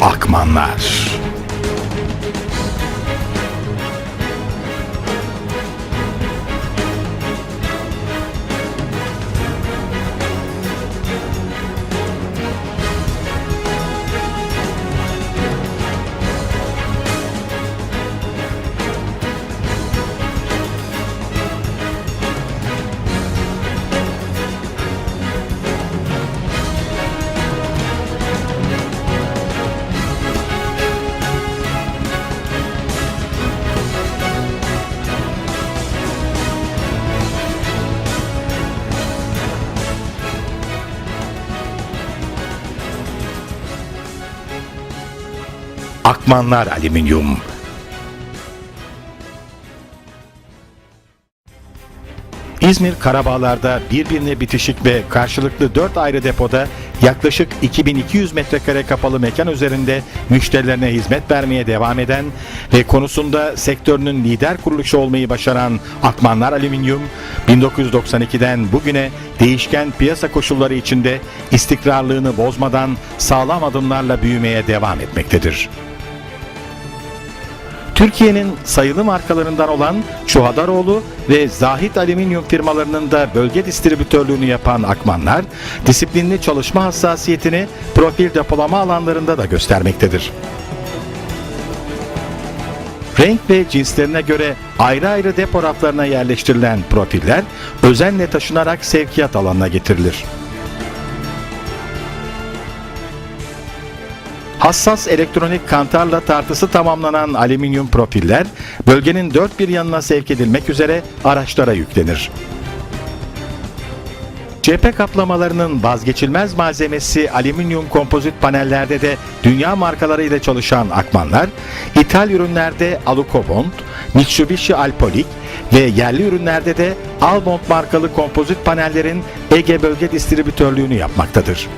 Akmanlar Akmanlar Alüminyum İzmir Karabağlar'da birbirine bitişik ve karşılıklı 4 ayrı depoda yaklaşık 2200 metrekare kapalı mekan üzerinde müşterilerine hizmet vermeye devam eden ve konusunda sektörünün lider kuruluşu olmayı başaran Akmanlar Alüminyum 1992'den bugüne değişken piyasa koşulları içinde istikrarlığını bozmadan sağlam adımlarla büyümeye devam etmektedir. Türkiye'nin sayılı markalarından olan Çuhadaroğlu ve Zahit Alüminyum firmalarının da bölge distribütörlüğünü yapan Akmanlar, disiplinli çalışma hassasiyetini profil depolama alanlarında da göstermektedir. Renk ve cinslerine göre ayrı ayrı depo raflarına yerleştirilen profiller özenle taşınarak sevkiyat alanına getirilir. Hassas elektronik kantarla tartısı tamamlanan alüminyum profiller bölgenin dört bir yanına sevk edilmek üzere araçlara yüklenir. Cephe kaplamalarının vazgeçilmez malzemesi alüminyum kompozit panellerde de dünya markaları ile çalışan Akmanlar, ithal ürünlerde Alucobond, Mitsubishi Alpolik ve yerli ürünlerde de Albond markalı kompozit panellerin Ege bölge distribütörlüğünü yapmaktadır.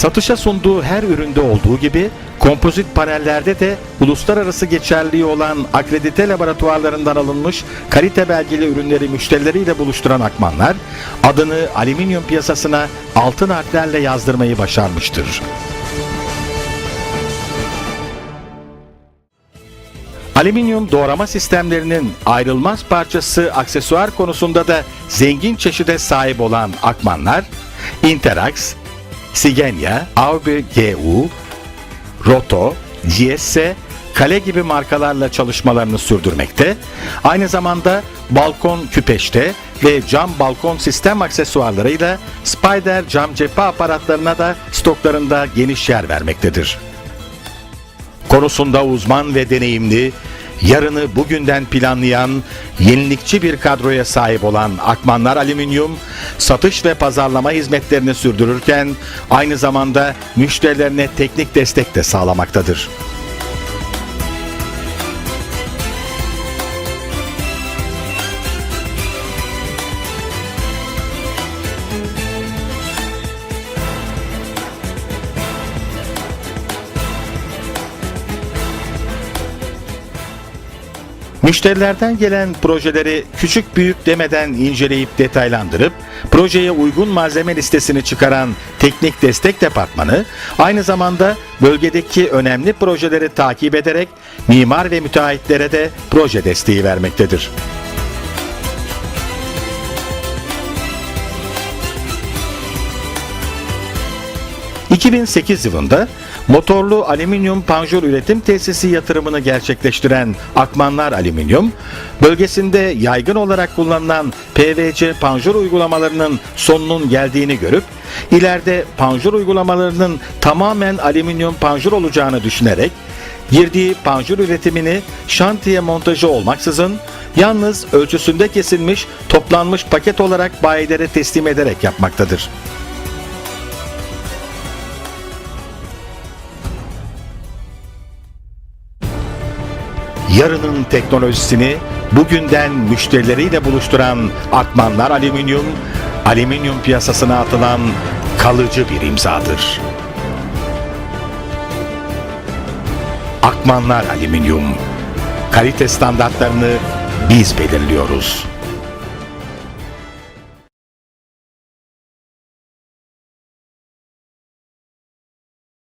Satışa sunduğu her üründe olduğu gibi kompozit panellerde de uluslararası geçerliği olan akredite laboratuvarlarından alınmış kalite belgeli ürünleri müşterileriyle buluşturan Akmanlar adını alüminyum piyasasına altın harflerle yazdırmayı başarmıştır. Alüminyum doğrama sistemlerinin ayrılmaz parçası aksesuar konusunda da zengin çeşide sahip olan Akmanlar, Interax, Sigenia, Aube GU, Roto, GS, Kale gibi markalarla çalışmalarını sürdürmekte. Aynı zamanda balkon küpeşte ve cam balkon sistem aksesuarlarıyla Spider cam cephe aparatlarına da stoklarında geniş yer vermektedir. Konusunda uzman ve deneyimli, yarını bugünden planlayan, yenilikçi bir kadroya sahip olan Akmanlar Alüminyum, satış ve pazarlama hizmetlerini sürdürürken aynı zamanda müşterilerine teknik destek de sağlamaktadır. Müşterilerden gelen projeleri küçük büyük demeden inceleyip detaylandırıp projeye uygun malzeme listesini çıkaran teknik destek departmanı aynı zamanda bölgedeki önemli projeleri takip ederek mimar ve müteahhitlere de proje desteği vermektedir. ...2008 yılında motorlu alüminyum panjur üretim tesisi yatırımını gerçekleştiren Akmanlar Alüminyum, bölgesinde yaygın olarak kullanılan PVC panjur uygulamalarının sonunun geldiğini görüp, ileride panjur uygulamalarının tamamen alüminyum panjur olacağını düşünerek, girdiği panjur üretimini şantiye montajı olmaksızın, yalnız ölçüsünde kesilmiş, toplanmış paket olarak bayilere teslim ederek yapmaktadır. Yarının teknolojisini bugünden müşterileriyle buluşturan Akmanlar Alüminyum, alüminyum piyasasına atılan kalıcı bir imzadır. Akmanlar Alüminyum, kalite standartlarını biz belirliyoruz.